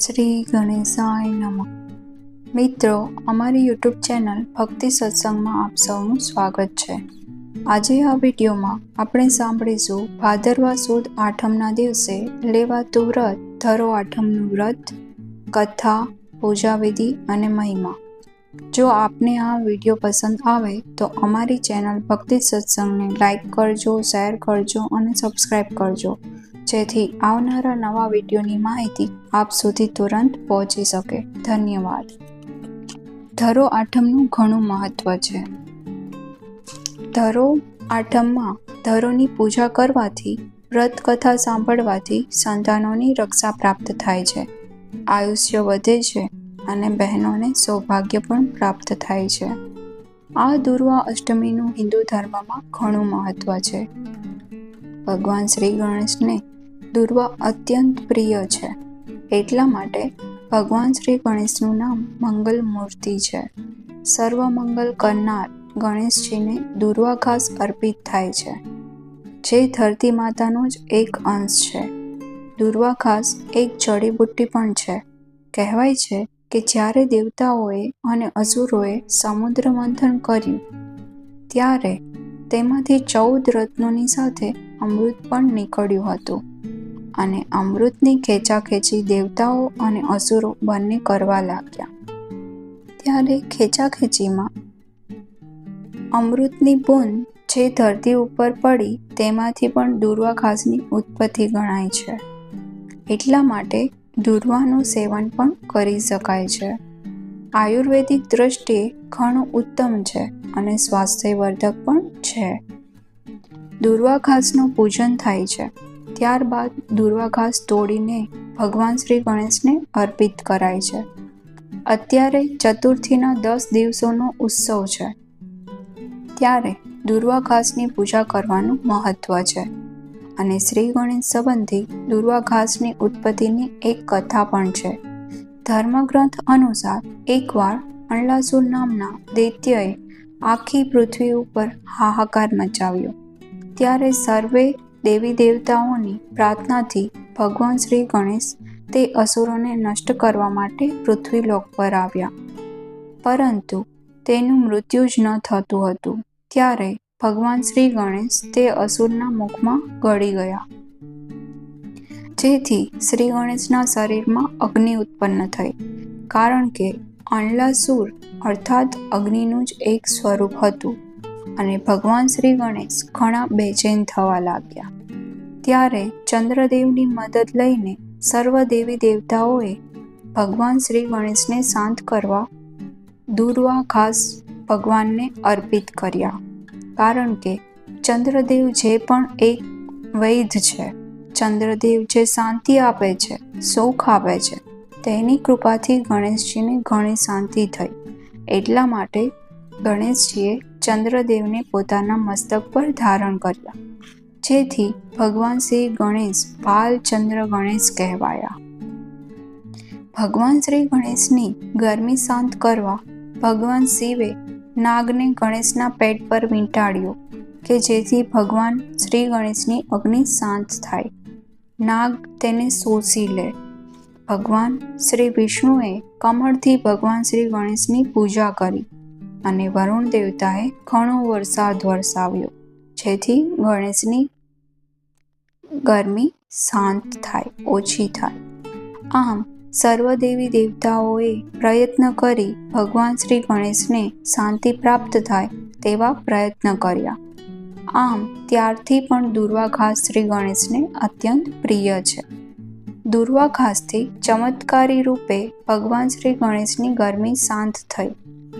શ્રી ગણેશાય નમઃ. મિત્રો, અમારી યુટ્યુબ ચેનલ ભક્તિ સત્સંગમાં આપ સૌનું સ્વાગત છે. આજે આ વિડીયોમાં આપણે સાંભળીશું, ભાદરવા સુદ આઠમના દિવસે લેવાતું વ્રત, ધરો આઠમનું વ્રત, કથા, પૂજાવિધિ અને મહિમા. જો આપને આ વીડિયો પસંદ આવે, તો અમારી ચેનલ ભક્તિ સત્સંગને લાઈક કરજો, શેર કરજો અને સબસ્ક્રાઈબ કરજો. જેથી આવનારા નવા વિડીયોની માહિતી આપ સુધી તુરંત પહોંચી શકે. ધન્યવાદ. ધરો આઠમનું ઘણું મહત્વ છે. ધરો આઠમમાં ધરોની પૂજા કરવાથી વ્રત કથા સાંભળવાથી સંતાનોની રક્ષા પ્રાપ્ત થાય છે. આયુષ્ય વધે છે અને બહેનોને સૌભાગ્ય પણ પ્રાપ્ત થાય છે. આ દુર્વા અષ્ટમીનું હિન્દુ ધર્મમાં ઘણું મહત્વ છે. ભગવાન શ્રી ગણેશને દુર્વા અત્યંત પ્રિય છે. એટલા માટે ભગવાન શ્રી ગણેશનું નામ મંગલ મૂર્તિ છે. સર્વમંગલ કરનાર ગણેશજીને દુર્વા ઘાસ અર્પિત થાય છે. જે ધરતી માતાનો જ એક અંશ છે. દુર્વા ઘાસ એક જડીબુટ્ટી પણ છે. કહેવાય છે કે જ્યારે દેવતાઓએ અને અસુરોએ સમુદ્ર મંથન કર્યું, ત્યારે તેમાંથી ચૌદ રત્નોની સાથે અમૃત પણ નીકળ્યું હતું. અને અમૃતની ખેંચાખેંચી દેવતાઓ અને અસુરો બંને કરવા લાગ્યા. ત્યારે ખેંચાખેંચીમાં અમૃતની બૂંદ જે ધરતી ઉપર પડી તેમાંથી પણ દુર્વા ઘાસની ઉત્પત્તિ ગણાય છે. એટલા માટે દુર્વાનું સેવન પણ કરી શકાય છે. આયુર્વેદિક દ્રષ્ટિએ ઘણું ઉત્તમ છે અને સ્વાસ્થ્યવર્ધક પણ છે. દુર્વા ઘાસનું પૂજન થાય છે. ત્યારબાદ દુર્વા ઘાસ તોડીને ભગવાન શ્રી ગણેશને અર્પિત કરાય છે. અત્યારે ચતુર્થીના દસ દિવસોનો ઉત્સવ છે. ત્યારે દુર્વા ઘાસની પૂજા કરવાનું મહત્વ છે અને શ્રી ગણેશ સંબંધી દુર્વા ઘાસની ઉત્પત્તિની એક કથા પણ છે. ધર્મગ્રંથ અનુસાર એકવાર અણલાસુર નામના દૈત્યએ આખી પૃથ્વી ઉપર હાહાકાર મચાવ્યો. ત્યારે સર્વે દેવી દેવતાઓની પ્રાર્થનાથી ભગવાન શ્રી ગણેશ તે અસુરોને નષ્ટ કરવા માટે પૃથ્વીલોક પર આવ્યા. પરંતુ તેનું મૃત્યુ જ ન થતું હતું. ત્યારે ભગવાન શ્રી ગણેશ તે અસુરના મુખમાં ગળી ગયા. જેથી શ્રી ગણેશના શરીરમાં અગ્નિ ઉત્પન્ન થઈ. કારણ કે અણલાસુર અર્થાત અગ્નિનું જ એક સ્વરૂપ હતું અને ભગવાન શ્રી ગણેશ ઘણા બેચેન થવા લાગ્યા. ત્યારે ચંદ્રદેવની મદદ લઈને સર્વ દેવી દેવતાઓએ ભગવાન શ્રી ગણેશને શાંત કરવા દૂરવા ખાસ ભગવાનને અર્પિત કર્યા. કારણ કે ચંદ્રદેવ જે પણ એક વૈધ છે, ચંદ્રદેવ જે શાંતિ આપે છે, સુખ આપે છે, તેની કૃપાથી ગણેશજીને ઘણી શાંતિ થઈ. એટલા માટે ગણેશજીએ ચંદ્રદેવને પોતાના મસ્તક પર ધારણ કર્યા. જેથી ભગવાન શ્રી ગણેશ બાલચંદ્ર ગણેશ કહેવાયા. ભગવાન શ્રી ગણેશની ગરમી શાંત કરવા ભગવાન શિવે નાગને ગણેશના પેટ પર વીંટાળ્યો કે જેથી ભગવાન શ્રી ગણેશની અગ્નિ શાંત થાય. નાગ તેને શોષી લે. ભગવાન શ્રી વિષ્ણુએ કમળથી ભગવાન શ્રી ગણેશની પૂજા કરી અને વરુણ દેવતાએ ઘણો વરસાદ વરસાવ્યો. જેથી ગણેશની ગરમી શાંત થાય, ઓછી થાય. આમ, સર્વદેવી દેવતાઓએ પ્રયત્ન કરી ભગવાન શ્રી ગણેશને શાંતિ પ્રાપ્ત થાય તેવા પ્રયત્ન કર્યા. આમ, ત્યારથી પણ દુર્વાઘાસ શ્રી ગણેશને અત્યંત પ્રિય છે. દુર્વાઘાસથી ચમત્કારી રૂપે ભગવાન શ્રી ગણેશની ગરમી શાંત થઈ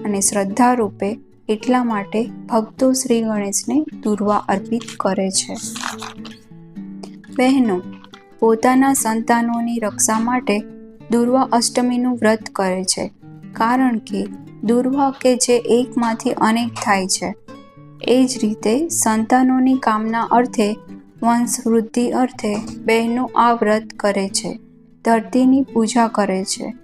અને શ્રદ્ધા રૂપે એટલા માટે ભક્તો શ્રી ગણેશને દુર્વા અર્પિત કરે છે. બહેનો, પોતાના સંતાનોની રક્ષા માટે દુર્વા અષ્ટમીનું વ્રત કરે છે, કારણ કે દુર્વા કે જે એકમાંથી અનેક થાય છે, એ જ રીતે સંતાનોની કામના અર્થે વંશ વૃદ્ધિ અર્થે બહેનો આ વ્રત કરે છે, ધરતીની પૂજા કરે છે.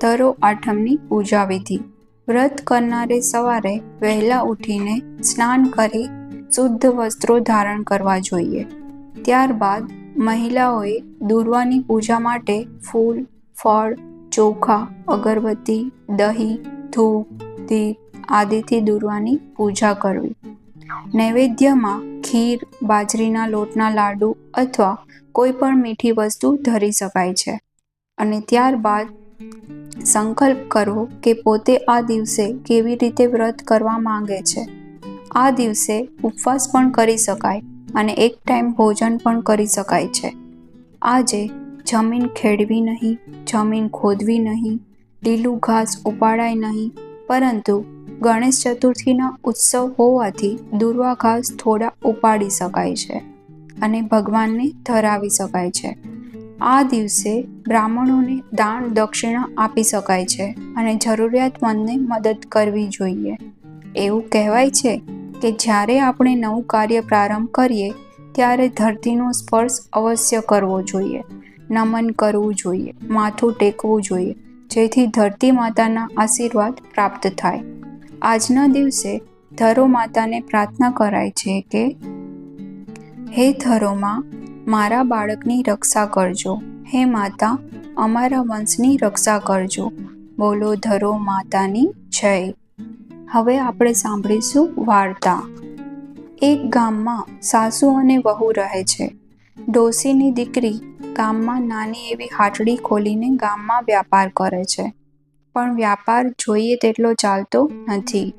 તરો આઠમની પૂજા વિધિ. વ્રત કરનારે સવારે વહેલા ઉઠીને સ્નાન કરી શુદ્ધ વસ્ત્રો ધારણ કરવા જોઈએ. ત્યારબાદ મહિલાઓએ દુર્વાની પૂજા માટે ફૂલ, ફળ, ચોખા, અગરબત્તી, દહીં, ધૂપ, દીપ આદિથી દુર્વાની પૂજા કરવી. નૈવેદ્યમાં ખીર, બાજરીના લોટના લાડુ અથવા કોઈ પણ મીઠી વસ્તુ ધરી શકાય છે. અને ત્યારબાદ સંકલ્પ કરવો કે પોતે આ દિવસે કેવી રીતે વ્રત કરવા માંગે છે. આ દિવસે ઉપવાસ પણ કરી શકાય અને એક ટાઈમ ભોજન પણ કરી શકાય છે. આજે જમીન ખેડવી નહીં, જમીન ખોદવી નહીં, લીલું ઘાસ ઉપાડાય નહીં, પરંતુ ગણેશ ચતુર્થીના ઉત્સવ હોવાથી દુર્વા ઘાસ થોડા ઉપાડી શકાય છે અને ભગવાનને ધરાવી શકાય છે. આ દિવસે બ્રાહ્મણોને દાન દક્ષિણા આપી શકાય છે અને જરૂરિયાતમંદને મદદ કરવી જોઈએ. એવું કહેવાય છે કે જ્યારે આપણે નવું કાર્ય પ્રારંભ કરીએ, ત્યારે ધરતીનો સ્પર્શ અવશ્ય કરવો જોઈએ. નમન કરવું જોઈએ, માથું ટેકવું જોઈએ, જેથી ધરતી માતાના આશીર્વાદ પ્રાપ્ત થાય. આજના દિવસે ધરો માતાને પ્રાર્થના કરાય છે કે, હે ધરોમાં મારા બાળકની રક્ષા કરજો. હે માતા, અમારા વંશની રક્ષા કરજો. બોલો ધરો માતાની જય. હવે આપણે સાંભળીશું વાર્તા. એક ગામમાં સાસુ અને વહુ રહે છે. ડોસીની દીકરી ગામમાં નાની એવી હાટડી ખોલીને ગામમાં વ્યાપાર કરે છે. પણ વ્યાપાર જોઈએ તેટલો ચાલતો નથી.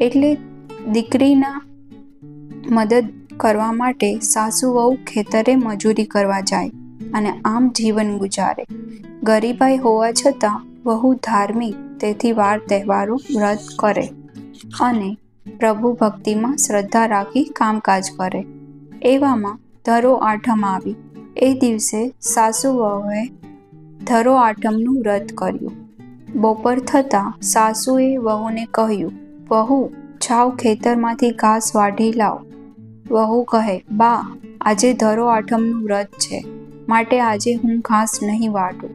એટલે દીકરીના મદદ કરવા માટે સાસુ વહુ ખેતરે મજૂરી કરવા જાય અને આમ જીવન ગુજારે. ગરીબાઈ હોવા છતાં બહુ ધાર્મિક, તેથી વાર તહેવારો વ્રત કરે અને પ્રભુ ભક્તિમાં શ્રદ્ધા રાખી કામકાજ કરે. એવામાં ધરો આઠમ આવી. એ દિવસે સાસુ વહુએ ધરો આઠમનું વ્રત કર્યું. બપોર થતાં સાસુએ વહુને કહ્યું, વહુ, જાઓ ખેતરમાંથી ઘાસ વાઢી લાવ. વહુ કહે, બા, આજે ધરો આઠમનું વ્રત છે. માટે આજે હું ઘાસ નહીં વાટું.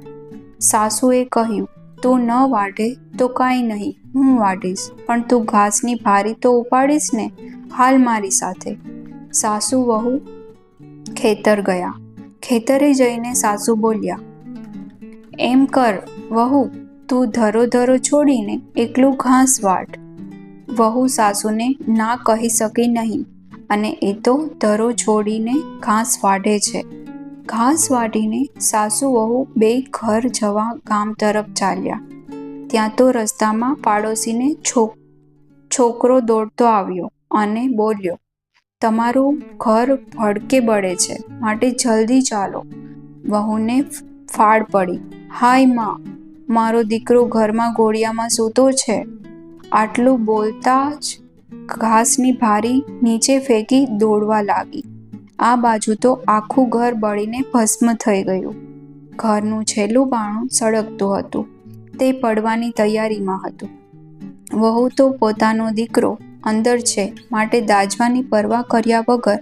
સાસુએ કહ્યું, તું ન વાઢે તો કાંઈ નહીં, હું વાઢીશ પણ તું ઘાસની ભારી તો ઉપાડીશ ને? હાલ મારી સાથે. સાસુ વહુ ખેતર ગયા. ખેતરે જઈને સાસુ બોલ્યા, એમ કર, વહુ, તું ધરો ધરો છોડીને એકલું ઘાસ વાટ. વહુ સાસુને, ના કહી શકી નહીં. અને એ તો ધરો છોડીને ઘાસ વાઢે છે. ઘાસ વાઢીને સાસુ વહુ બે ઘર જવા ગામ તરફ ચાલ્યા. ત્યાં તો રસ્તામાં પાડોશીને છોક છોકરો દોડતો આવ્યો અને બોલ્યો, તમારું ઘર ભડકે બળે છે, માટે જલ્દી ચાલો. વહુને ફાળ પડી, હાયમાં, મારો દીકરો ઘરમાં ઘોડિયામાં સૂતો છે. આટલું બોલતા જ ઘાસની ભારી નીચે ફેંકી દોડવા લાગી. આ બાજુ તો આખું ઘર બળીને ભસ્મ થઈ ગયું. ઘરનું છેલ્લું બાણું સળગતું હતું. તે પડવાની તૈયારીમાં હતું. વહુ તો પોતાનો દીકરો અંદર છે માટે દાજવાની પરવા કર્યા વગર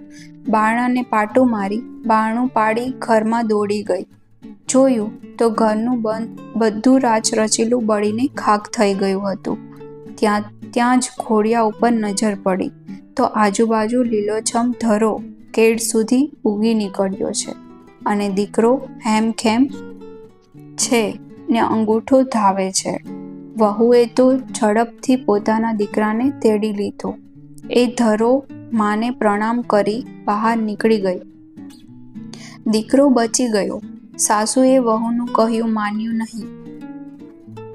બાણાને પાટું મારી બાણું પાડી ઘરમાં દોડી ગઈ. જોયું તો ઘરનું બંધ બધું રાચ રચેલું બળીને ખાક થઈ ગયું હતું. ત્યાં ત્યાં જ ઘોડિયા ઉપર નજર પડી. તો આજુબાજુ લીલોછમ ધરો કેડ સુધી ઉગી નીકળ્યો છે અને દીકરો હેમખેમ છે ને અંગૂઠો ધાવે છે. વહુએ તો ઝડપથી પોતાના દીકરાને તેડી લીધો. એ ધરો માને પ્રણામ કરી બહાર નીકળી ગઈ દીકરો બચી ગયો. સાસુએ વહુનું કહ્યું માન્યું નહીં.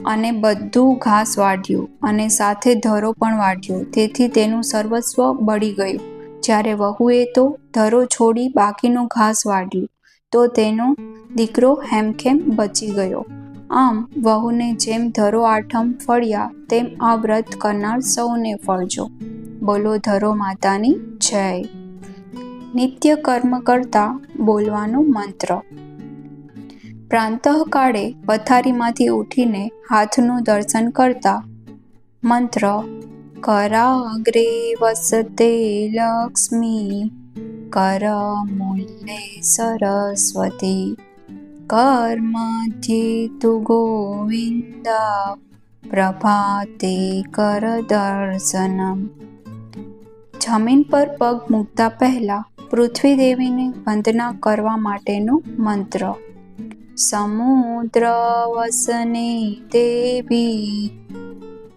અને બધું ઘાસ વાઢ્યું અને સાથે ધરો પણ વાઢ્યો. તેથી તેનું સર્વસ્વ બળી ગયું. જ્યારે વહુએ તો ધરો છોડી બાકીનું ઘાસ વાઢ્યું, તો તેનો દીકરો હેમખેમ બચી ગયો. આમ વહુને જેમ ધરો આઠમ ફળ્યા, તેમ આ વ્રત કરનાર સૌને ફળજો. બોલો ધરો માતાની જય. નિત્ય કર્મ કરતા બોલવાનો મંત્ર. પ્રાંતઃકાળે પથારીમાંથી ઉઠીને હાથનું દર્શન કરતા મંત્ર, કરાગ્રે વસતે લક્ષ્મી, કર મૂલ્ય સરસ્વતી કર્મધ્યે તુ ગોવિંદા, પ્રભાતે કર દર્શનમ. જમીન પર પગ મૂકતા પહેલા પૃથ્વી દેવીને વંદના કરવા માટેનું મંત્ર समुद्रवसने देवी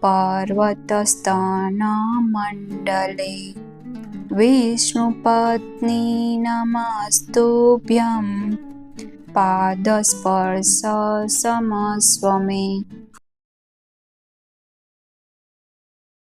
पर्वतस्तानमण्डले विष्णुपत्नी नमस्तुभ्यं। पादस्पर्शसमस्वमे